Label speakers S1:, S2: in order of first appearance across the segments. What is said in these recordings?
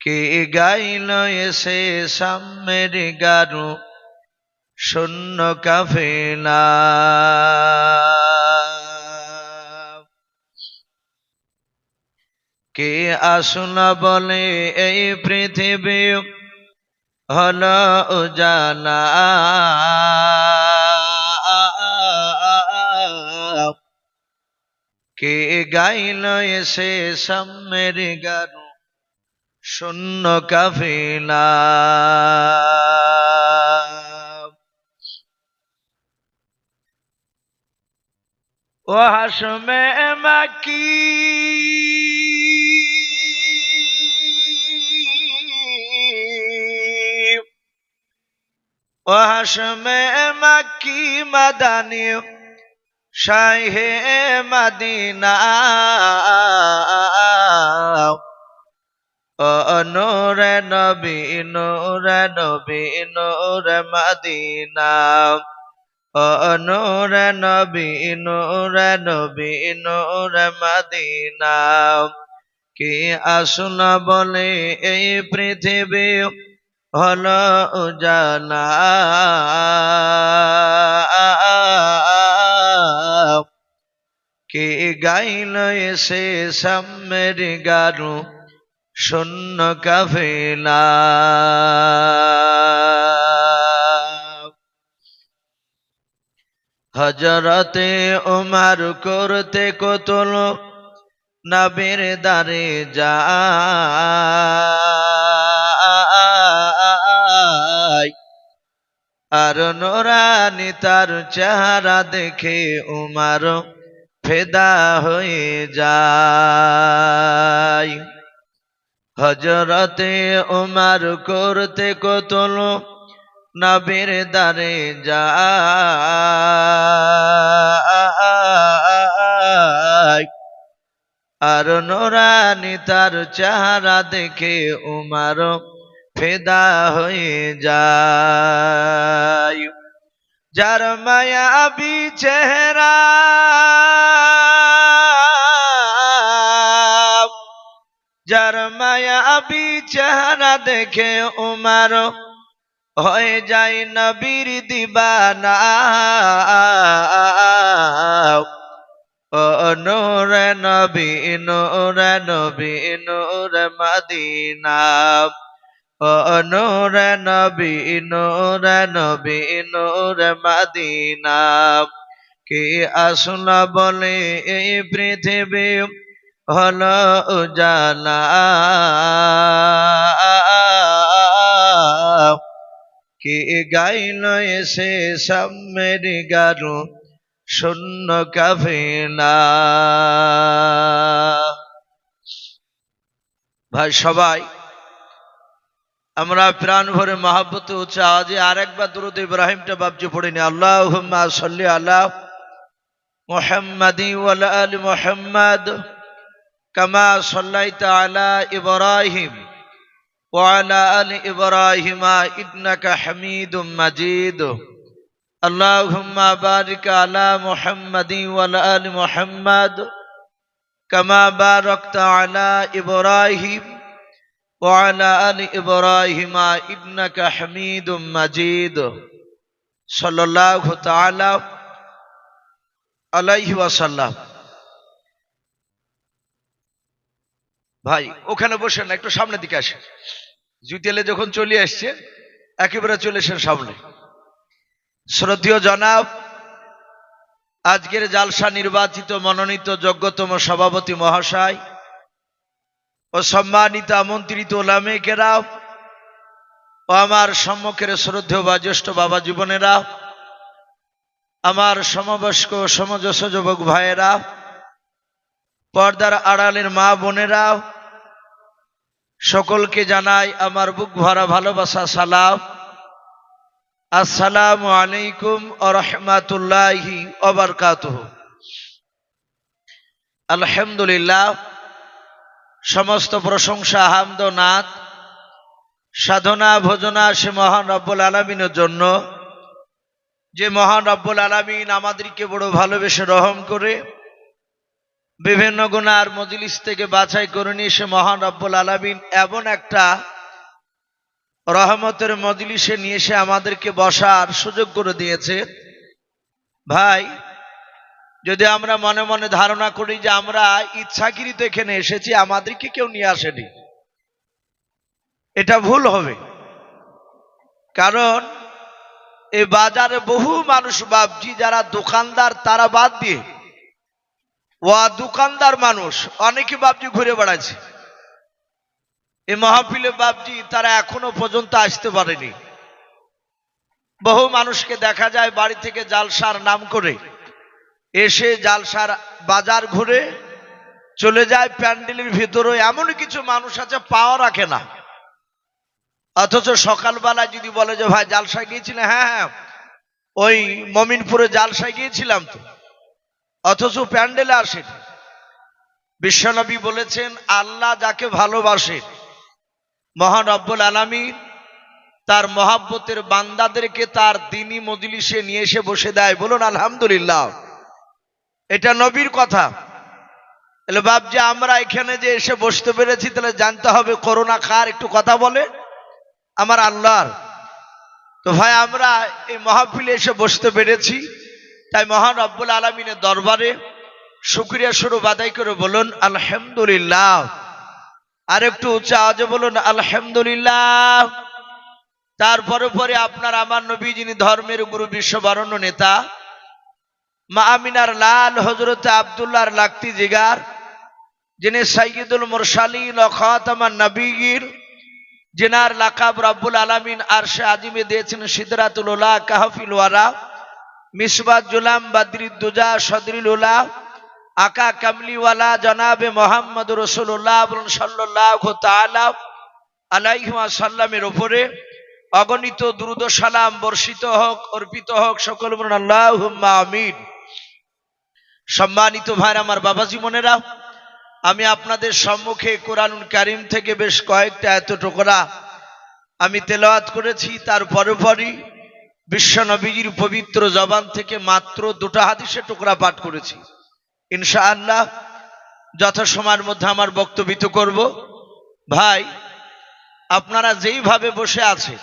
S1: কে গাইল এসে সাম্যের গারু শূন্য কাফেলা। কে আসুনা বলে এই পৃথিবী হল উজালা। কে গাইল এসে সাম্যের গারু শূন্য কাফিলা। ও হাসমে মাকি। ও হাসমে মাকি মাদানি শাহে মদিনা। ও নূরে নবী নূরে নবী, নূরে মদিনা। ও নূরে নবী নূরে নবী, নূরে মদিনা। কি আসুন বলে এই পৃথিবী হল উজালা। কে গাইল এসে সাম্যের গারু? শূন্য কাফেলা। হজরতে উমার করতে কতল নবীর দারে যা আর নোরানি তার চেহারা দেখে উমার ফেদা হয়ে যায়। হজরতে উমার করতে কতল নবীর দারে যায়। আর নোরানি তার চেহারা দেখে উমার ফেদা হয়ে যায়। যার মায়াবি চেহারা। যার মায়াবি চেহারা দেখে উমার হয়ে যায় নবীর দিবানা। ও নবী নবী, নূরে নূরে নবী নূরে নবী, নূরে মদিনা। কি আসল বলে এই পৃথিবী হল উজালা। কি গাইল এসে সাম্যের গারু, শূন্য কাফেলা। ভাই, সবাই আমরা প্রাণ ভরে মহাব্বত হচ্ছে আজ আরেকবার দুরুদ ইব্রাহিমটা বাবজি পড়িনি আল্লাহ সাল্লি আল্লাহ মোহাম্মদি ওয়ালা আলী মোহাম্মদ كما صليت على إبراهيم وعلى آل إبراهيم إنك حميد مجيد اللهم بارك على محمد وعلى آل محمد كما باركت على إبراهيم وعلى آل إبراهيم إنك حميد مجيد صلى الله تعالى عليه وسلم ভাই ওখানে বসে না একটু সামনের দিকে আসে জুতেলে যখন চলে আসছে একেবারে চলে এসেন সামনে শ্রদ্ধীয় জনাব আজকের জালসা নির্বাচিত মনোনীত যোগ্যতম সভাপতি মহাশয় ও সম্মানিত আমন্ত্রিত ওলামে কেরাও ও আমার সম্মুখের শ্রদ্ধেয় বা জ্যেষ্ঠ বাবা জীবনেরা, আমার সমবয়স্ক সমজস যুবক ভাইয়েরা, পর্দার আড়ালের মা বোনেরা, সকলকে জানাই আমার বুক ভরা ভালোবাসা, সালাম। আসসালামু আলাইকুম আরহামাতুল্লাহি অবরকাত আলহামদুলিল্লাহ। সমস্ত প্রশংসা, হামদ নাথ সাধনা, ভোজনা সে মহান রব্বুল আলমিনের জন্য। যে মহান রব্বুল আলমিন আমাদেরকে বড় ভালোবেসে রহম করে বিভিন্ন গুণার মজলিস থেকে বাছাই করে নিয়ে সে মহান রব্বুল আলমিন এমন একটা রহমতের মজলিসে নিয়ে এসে আমাদেরকে বসার সুযোগ করে দিয়েছে। ভাই যদি আমরা মনে মনে ধারণা করি যে আমরা ইচ্ছাকৃত এখানে এসেছি, আমাদেরকে কেউ নিয়ে আসেনি। এটা ভুল হবে। কারণ এই বাজারে বহু মানুষ বাবজি যারা দোকানদার, তারা বাদ দিয়ে। ও দোকানদার মানুষ, অনেকে বাবজি ঘুরে বেড়াচ্ছে। এই মহাফিলে বাবজি তারা এখনও পর্যন্ত আসতে পারেনি। বহু মানুষকে দেখা যায় বাড়ি থেকে জালসার নাম করে। এসে জালসার বাজার ঘুরে চলে যায় প্যান্ডেলের ভিতরে। এমন কিছু মানুষ আছে, পাওয়া রাখে না। অথচ সকালবেলা যদি বলে যে, ভাই, জালসায় গিয়েছিলেন হ্যাঁ হ্যাঁ। ওই মমিনপুরে জালসায় গিয়েছিলাম তো। অথচ প্যান্ডেলে আসেন বিশ্বনবী বলেছেন, আল্লাহ যাকে ভালোবাসেন মহান রব্বুল আলমী তার মহাব্বতের বান্দাদেরকে তার দিনী মজলিসে নিয়ে এসে বসে দেয়। বলুন, আলহামদুলিল্লাহ। এটা নবীর কথা। তাহলে যে আমরা এখানে যে এসে বসতে পেরেছি, তাহলে জানতে হবে করোনা কার, একটু কথা বলে। আমার আল্লাহর। তো ভাই, আমরা এই মহাফিলে এসে বসতে পেরেছি। তাই মহান রব্বুল আলমিনের দরবারে শুক্রিয়া স্বরূপ আদায় করে বলুন, আলহামদুলিল্লাহ। আর একটু উচ্চ আওয়াজে বলুন, আলহামদুলিল্লাহ। তারপরে পরে আপনার, আমার নবী যিনি ধর্মের গুরু, বিশ্ববরণ্য নেতা মা আমিনার লাল হজরত আবদুল্লাহর লাক্তি জিগার, যিনি সাইয়দুল মুরসালিন ও খাতামান নবীগির জেনার লাকাব রব্বুল আলামিন আরশে আজিমে দিয়েছেন সিদরাতুল উলা, কাহফিল ওয়ারা, মিসবাত জুলাম বাদরিদ্দুজা সদরিল উলা, আকা কামলিওয়ালা জনাবে মোহাম্মদ রসুল্লাহ সাল্লাহ তাআলা আলাইহি সাল্লামের ওপরে অগণিত দ্রুত সালাম বর্ষিত হোক, অর্পিত হোক, সকল আল্লাহুম্মা আমিন। সম্মানিত ভাই, আমার বাবাজি মনেরা আমি আপনাদের সম্মুখে কোরআনুল কারিম থেকে বেশ কয়েকটা এত টোকরা আমি তেলাওয়াত করেছি। তার পরে পরই বিশ্ব নবীজির পবিত্র জবান থেকে মাত্র দুটো হাদিসে টুকরা পাঠ করেছি। ইনশা ইনশাআল্লাহ যথাসময়ের মধ্যে আমার বক্তব্য করব। ভাই, আপনারা যেইভাবে বসে আছে,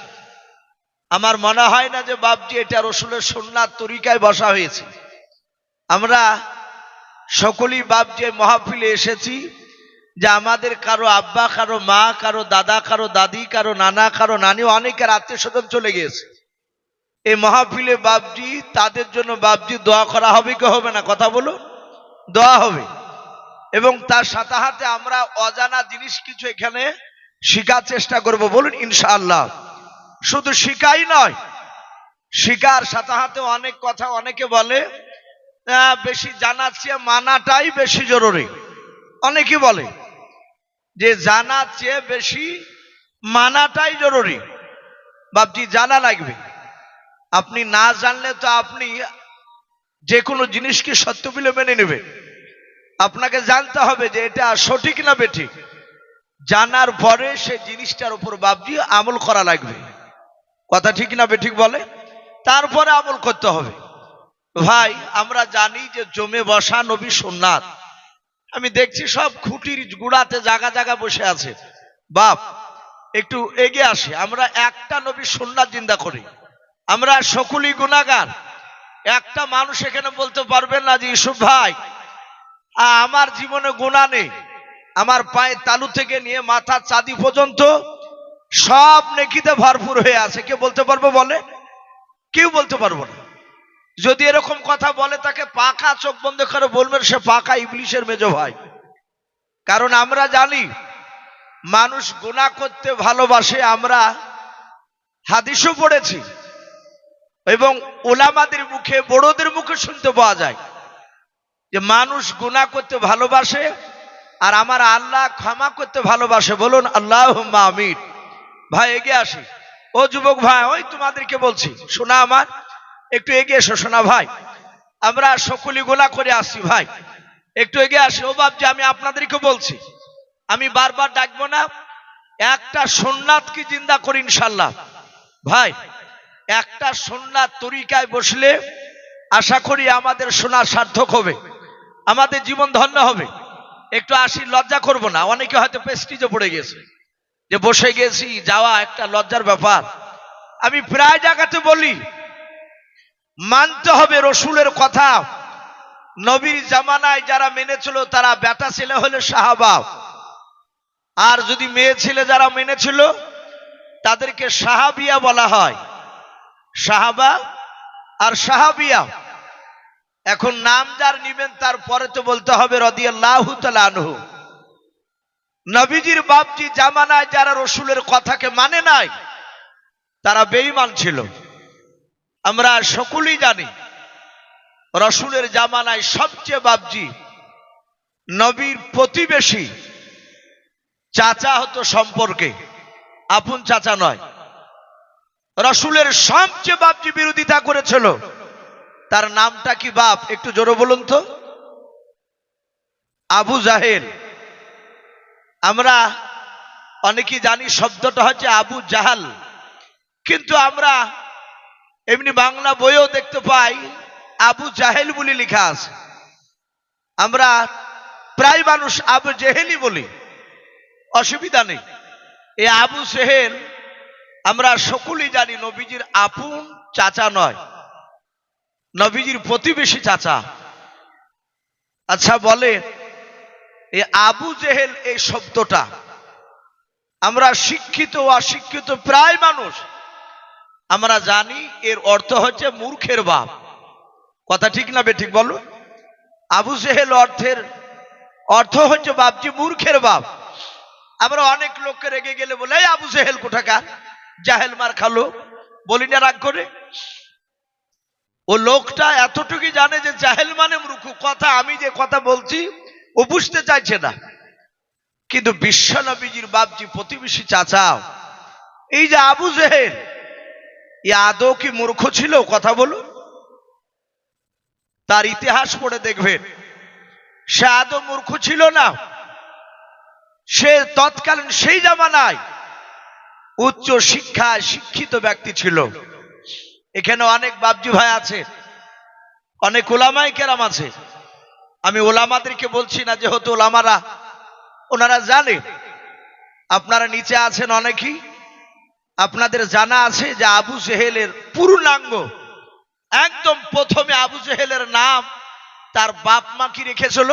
S1: আমার মনে হয় না যে বাপজি এটা রসুলের সন্ন্যার তরিকায় বসা হয়েছে। আমরা সকলেই বাপ যে মহাফিলে এসেছি যে আমাদের কারও আব্বা, কারও মা, কারও দাদা, কারও দাদি, কারও নানা, কারও নানি, অনেকের আত্মীয় স্বজন চলে গিয়েছে। এই মহাফিলে বাপজি তাদের জন্য বাপজি দোয়া করা হবে কি হবে না, কথা বলো। দোয়া হবে। এবং তার সাথে হাতে আমরা অজানা জিনিস কিছু এখানে শিকার চেষ্টা করব, বলুন, ইনশাআল্লাহ। শুধু শিকাই নয় শিকার সাথে হাতে অনেক কথা অনেকে বলে বেশি জানার চেয়ে মানাটাই বেশি জরুরি। অনেকে বলে যে জানার চেয়ে বেশি, মানাটাই জরুরি। বাপজি, জানা লাগবে। আপনি না জানলে তো আপনি যে কোনো জিনিসকে সত্য বলে মেনে নেবেন। আপনাকে জানতে হবে যে এটা সঠিক না বেঠিক। জানার পরে সে জিনিসটার উপর বাপজি আমল করা লাগবে। কথা ঠিক না বেঠিক বলে? তারপরে আমল করতে হবে। ভাই, আমরা জানি যে জমে বসা নবী সোননাথ। আমি দেখছি সব খুঁটির গুড়াতে জাগা জাগা বসে আছে। বাপ, একটু এগিয়ে আসে। আমরা একটা নবী সোননাথ জিন্দা করি। আমরা সকলই গুণাগার। একটা মানুষ এখানে বলতে পারবেন না যে, ইসুফ ভাই আমার জীবনে গুণা নেই। আমার পায়ে তালু থেকে নিয়ে মাথার চাঁদি পর্যন্ত সব নেকিতে ভরপুর হয়ে আছে। কে বলতে পারব বলে? কেউ বলতে পারব না। যদি এরকম কথা বলে, তাকে পাকা চোখ বন্ধ করে বলবেন, সে পাকা ইবলিশের মেজ ভাই। কারণ আমরা জানি, মানুষ গুণা করতে ভালোবাসে, আমরা হাদিসও পড়েছি। এবং ওলামাদের মুখে, বড়দের মুখে শুনতে পাওয়া যায় যে মানুষ গুণা করতে ভালোবাসে আর আমার আল্লাহ ক্ষমা করতে ভালোবাসে। বলুন আল্লাহ আমির ভাই, এগিয়ে আসি। ও যুবক ভাই, ওই তোমাদেরকে বলছি, শোনা আমার। একটু এগিয়ে এসো শোনা ভাই। আমরা সকলি গোলা করে আসছি ভাই। একটু এগিয়ে আসি। ও যে আমি আপনাদেরকে বলছি, আমি বারবার ডাকবো না। একটা সোননাথ কি জিন্দা করি ইনশাল্লাহ। ভাই, একটা সন্ন্যার তরিকায় বসলে আশা করি আমাদের শোনা সার্থক হবে। আমাদের জীবন ধন্য হবে। একটু আসি, লজ্জা করব না। অনেকে হয়তো পেস্টিজে পড়ে গেছে। যে বসে গেছি, যাওয়া একটা লজ্জার ব্যাপার। আমি প্রায় জায়গাতে বলি মানতে হবে রসুলের কথা। নবীর জামানায় যারা মেনেছিল, তারা বেটা ছেলে হলে সাহাবা। আর যদি মেয়ে ছেলে যারা মেনেছিল, তাদেরকে সাহাবিয়া বলা হয়। সাহাবা আর সাহাবিয়া। এখন নাম যার নিবেন তারপরে তো বলতে হবে রদিয়াল্লাহু তাআলা আনহু। নবীজির বাপজি জামানায় যারা রসুলের কথাকে মানে নাই, তারা বেঈমান ছিল। আমরা সকলেই জানি, রসুলের জামানায় সবচেয়ে বাপজি, নবীর প্রতিবেশী, চাচা হতো সম্পর্কে, আপন চাচা নয়। রসুলের সবচেয়ে বাপজি বিরোধিতা করেছিল, তার নামটা কি বাপ, একটু জোরে বলুন তো? আবু জাহেল। আমরা অনেকেই জানি শব্দটা হচ্ছে আবু জাহাল, কিন্তু আমরা এমনি বাংলা বইও দেখতে পাই, আবু জাহেল বলে লেখা আছে। আমরা প্রায় মানুষ আবু জেহেলি বলি, অসুবিধা নেই। এই আবু সেহেল আমরা সকলেই জানি নবীজির আপন চাচা নয়, নবীজির প্রতিবেশী চাচা। আচ্ছা বলে, এই আবু জেহেল এই শব্দটা। আমরা শিক্ষিত অশিক্ষিত প্রায় মানুষ আমরা জানি এর অর্থ হচ্ছে মূর্খের বাপ। কথা ঠিক না বেঠিক বলো? আবু জেহেল অর্থের অর্থ হচ্ছে বাপজি মূর্খের বাপ। আমরা অনেক লোককে রেগে গেলে বলে, "এই আবু জেহেল কোথাকার? জাহেল মার খালো। বলি, না, রাগ করে। ও লোকটা এতটুকুই জানে যে জাহেল মানে মূর্খ। কথা আমি যে কথা বলছি, ও বুঝতে চাইছে না। কিন্তু বিশ্বনবীজির বাপজি প্রতিবেশী চাচা, এই যে আবু জেহেল আদৌ কি মূর্খ ছিল? কথা বলুন। তার ইতিহাস পড়ে দেখবেন। সে আদৌ মূর্খ ছিল না। সে তৎকালীন সেই জামানায় উচ্চ শিক্ষায় শিক্ষিত ব্যক্তি ছিল। এখানে অনেক বাবজি ভাই আছে। অনেক ওলামাই কেরাম আছে। আমি ওলামাদেরকে বলছি না, যেহেতু ওলামারা, ওনারা জানে। আপনারা নিচে আছেন অনেকেই। আপনাদের জানা আছে যে আবু জেহেলের পূর্ণাঙ্গ, একদম প্রথমে আবু জেহেলের নাম তার বাপ মা কি রেখেছিল?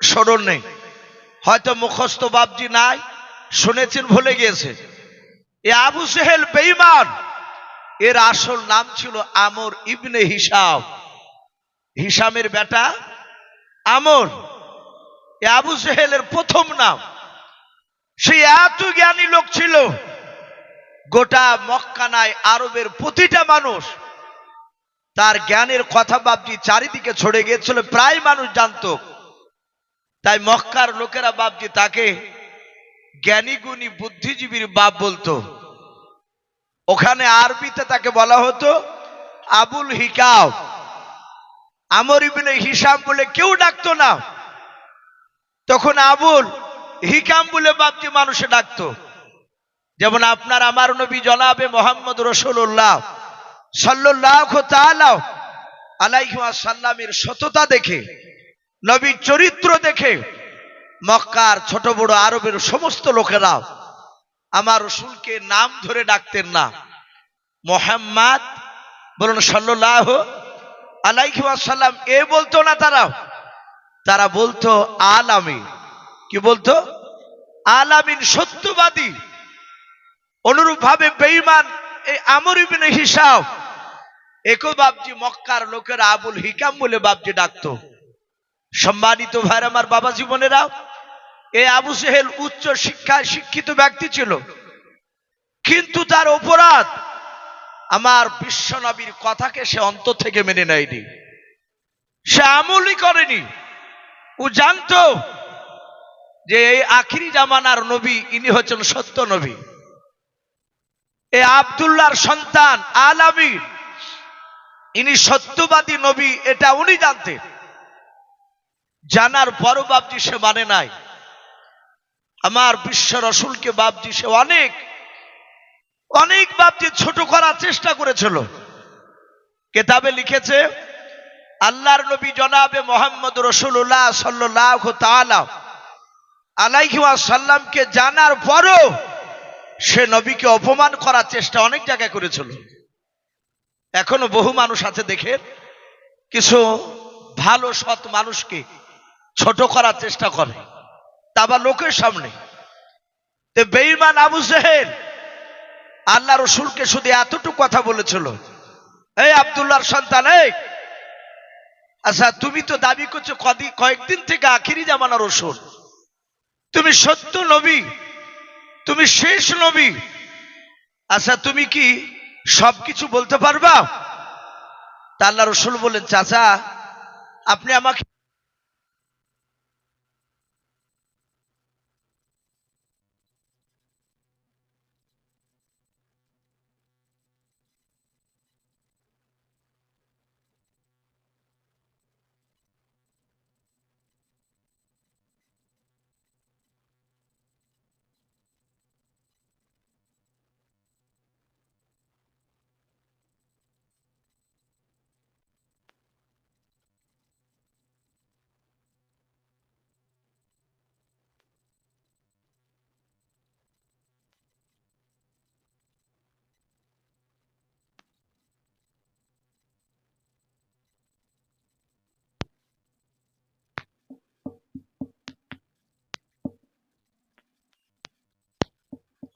S1: স্মরণ নেই। হয়তো মুখস্থ বাপজি নাই, শুনেছেন, ভুলে গিয়েছে। এ আবু সেহেল বেইমান এর আসল নাম ছিল আমর ইবনে হিসাব হিসামের বেটা আমর। এ আবু সেহেলের প্রথম নাম। সে এত জ্ঞানী লোক ছিল, গোটা মক্কানায় আরবের প্রতিটা মানুষ তার জ্ঞানের কথা বাপজি চারিদিকে ছড়ে গিয়েছিল, প্রায় মানুষ জানতো। তাই মক্কার লোকেরা বাপজি তাকে জ্ঞানী গুণী বুদ্ধিজীবীর বাপ বলতো। ওখানে আরবিতে তাকে বলা হতো, আবুল হিকাও। আমর ইবনে হিসাম বলে কেউ ডাকতো না। তখন আবুল হিকাম বলে বাপজি মানুষে ডাকতো। যেমন আপনার আমার নবী জনাবে মোহাম্মদ রসুল্লাহ সাল্লাহ আলাইসাল্লামের সততা দেখে, নবীর চরিত্র দেখে মক্কার ছোট বড় আরবের সমস্ত লোকেরা আমার রসুলকে নাম ধরে ডাকতেন না। মোহাম্মদ বলুন সাল্লাহ আলাইসাল্লাম এ বলতো না তারা? তারা বলতো আলামী। কি বলতো? আলামিন সত্যবাদী। অনুরূপ ভাবে বেইমান এই আমর ইবিনে হিসাব। একো বাবজি মক্কার লোকেরা আবুল হিকাম বলে বাবজি ডাকতো। সম্মানিত ভাইর আমার বাবা জীবনেরা এ আবু সেহেল উচ্চ শিক্ষায় শিক্ষিত ব্যক্তি ছিল। কিন্তু তার অপরাধ আমার বিশ্বনবীর কথাকে সে অন্তর থেকে মেনে নেয়নি। সে আমলই করেনি। ও জানতো যে এই আখিরি জামানার নবী, ইনি হচ্ছেন সত্য নবী। এ আবদুল্লাহর সন্তান আলামীর ইনি সত্যবাদী নবী, এটা উনি জানতেন জানার পরও বাবজি সে মানে নাই। আমার বিশ্ব রসুলকে বাবজি সে অনেক অনেক বাবজি ছোট করার চেষ্টা করেছিল। কেতাবে লিখেছে, আল্লাহর নবী জনাবে মোহাম্মদ রসুল্লাহ সাল্লাহ তালা আলাইহি সাল্লামকে জানার পরও সে নবীকে অপমান করার চেষ্টা অনেক জায়গায় করেছিল। এখনও বহু মানুষ আছে দেখে কিছু ভালো, সৎ মানুষকে ছোট করার চেষ্টা করে। তা লোকের সামনে। তো বেঈমান আবু সেহেল আল্লাহ রসুলকে শুধু এতটুকু কথা বলেছিল, এই আবদুল্লাহর সন্তান আচ্ছা তুমি তো দাবি করছ, কদি, কয়েকদিন থেকে আখিরি জামানা রসুল। তুমি সত্য নবী, তুমি শেষ নবী। আচ্ছা তুমি কি সব কিছু বলতে পারবা? তা আল্লাহ রসুল বলেন, চাচা, আপনি আমাকে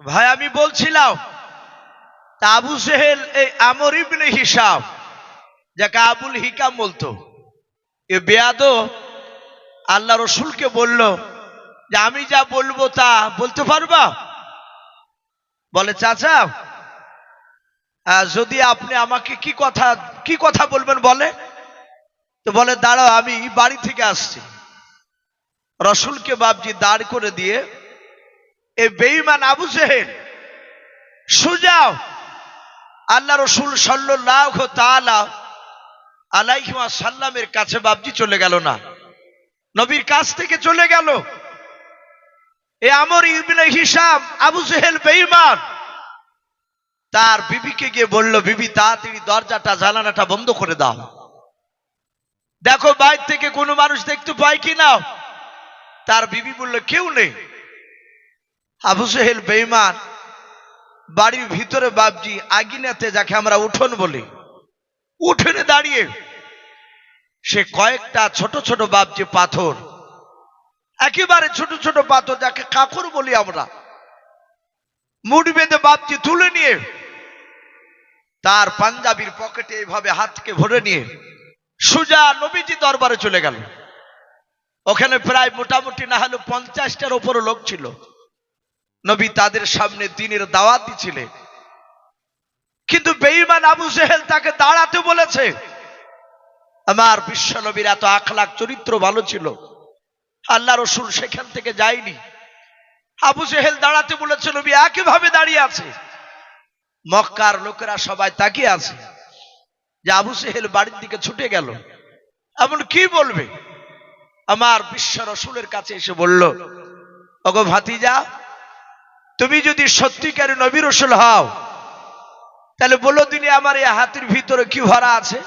S1: ভাই, আমি বলছিলাম আবু সেহেল এই আমর ইবনে হিসাব যাকে আবুল হিকাম বলতো, এ বেয়াদ আল্লাহ রসুলকে বলল যে, আমি যা বলব তা বলতে পারবা? বলে, চাচা যদি আপনি আমাকে কি কথা কি কথা বলবেন বলে? তো বলে, দাঁড়াও, আমি বাড়ি থেকে আসছি। রসুলকে বাবজি দাঁড় করে দিয়ে এ বেঈমান আবু জেহেল সুজাও আল্লাহ রসুল সাল্লাহ তালা সাল্লামের কাছে বাবজি চলে গেল না। নবীর কাছ থেকে চলে গেল। এ আমর ইবনে হিসাম আবু জেহেল বেঈমান, তার বিবিকে গিয়ে বলল, বিবি, তাড়াতাড়ি দরজাটা, জানালাটা বন্ধ করে দাও। দেখো, বাইর থেকে কোনো মানুষ দেখতে পায় কি না? তার বিবি বলল, কেউ নেই। আবু সেহেল বেইমান বাড়ির ভিতরে বাবজি আগিনাতে যাকে আমরা উঠোন বলি, উঠোনে দাঁড়িয়ে সে কয়েকটা ছোট ছোট বাবজি পাথর, একেবারে ছোট ছোট পাথর যাকে কাকর বলি আমরা, মুড বেঁধে বাবজি তুলে নিয়ে তার পাঞ্জাবির পকেটে এইভাবে হাতকে ভরে নিয়ে সুজা নবীজি দরবারে চলে গেল। ওখানে প্রায় মোটামুটি না হলে পঞ্চাশটার ওপর লোক ছিল। নবী তাদের সামনে দিনের দাওয়াত দিছিলেন কিন্তু বেঈমান আবু জেহেল তাকে দাঁড়াতে বলেছে, আমার বিশ্ব নবীর এত আখলাখ চরিত্র ভালো ছিল, আল্লাহ রসুল সেখান থেকে যায়নি। আবু জেহেল দাঁড়াতে বলেছে, নবী একইভাবে দাঁড়িয়ে আছে। মক্কার লোকেরা সবাই তাকিয়ে আছে যে আবু সেহেল বাড়ির দিকে ছুটে গেল। এমন কি বলবে? আমার বিশ্ব রসুলের কাছে এসে বলল, ওগো ভাতিজা তুমি যদি সত্যিকারে নবী রসুল হও, তাহলে বলো দিনে আমার এই হাতির ভিতরে কি ভরা আছে?